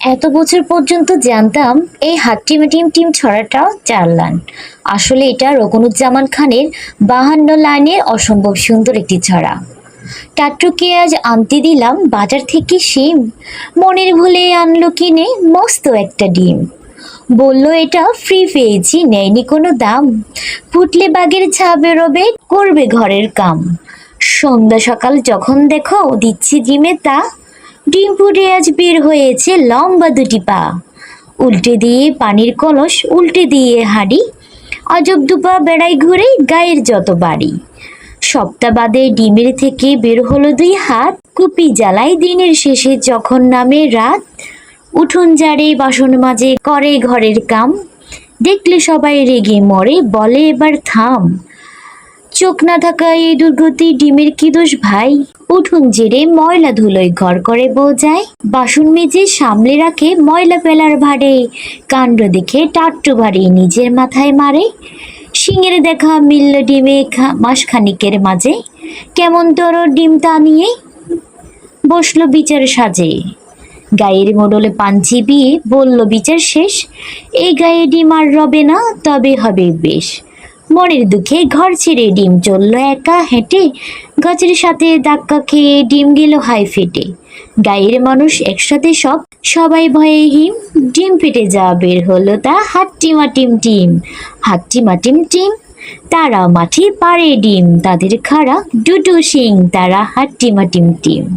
এত বছর পর্যন্ত জানতাম এই হাট্টিমা টিম টিম ছড়াটাও চার লাইন আসলে এটা রকনুজ্জামান খানের বাহান্ন লাইনের অসম্ভব সুন্দর একটি ছড়া। টাট্টুকে আজ আনতে দিলাম বাজার থেকে শিম। মনের ভুলে আনলো কিনে মস্ত একটা ডিম। বলল, এটা ফ্রি পেয়েছি, নেয়নি কোনো দাম। ফুটলে বাগের ছা বেরোবে করবে ঘরের কাম। সন্ধ্যা সকাল যখন দেখো, দিচ্ছি ডিমে তা। ডিম ফুটে আজ বের হয়েছে লম্বা দুটি পা। উল্টে দিয়ে পানির কলস, উল্টে দিয়ে হাঁড়ি। অজব দুপা বেড়াই ঘুরে গায়ের যত বাড়ি। সপ্তাহ বাদে ডিমের থেকে বের হলো দুই হাত। কুপি জ্বালাই দিনের শেষে যখন নামে রাত। উঠোন জারে বাসন মাঝে করে ঘরের কাম। দেখলে সবাই রেগে মরে, বলে এবার থাম। চোখ না থাকা এই দুর্গতি ডিমের কি দোষ ভাই? উঠুন জেরে, ময়লা ধুলোয় ঘর করে বোঝায়। বাসন মেজে সামলে রাখে ময়লা ফেলার ভারে কাণ্ড দেখে টাট্টু ভারী নিজের মাথায় মারে। সিংয়ের দেখা মিলল ডিমে মাসখানিকের মাঝে। কেমন তোর ডিমটা নিয়ে বসল বিচার সাজে। গায়ের মোড়লে পাঞ্চি বিয়ে, বলল বিচার শেষ। এই গায়ে ডিম আর রবে না, তবে হবে বেশ। মনের দুঃখে ঘর ছেড়ে ডিম চলল একা হেঁটে। গাছের সাথে ধাক্কা খেয়ে ডিম গেল হাই ফেটে। গায়ের মানুষ একসাথে সব, সবাই ভয়ে হিম, ডিম ফেটে যা বের হলো তা হাট্টিমা টিম টিম হাট্টিমা টিম টিম। তারা মাঠে পারে ডিম, তাদের খাড়া দুটো শিং, তারা হাট্টিমা টিম টিম।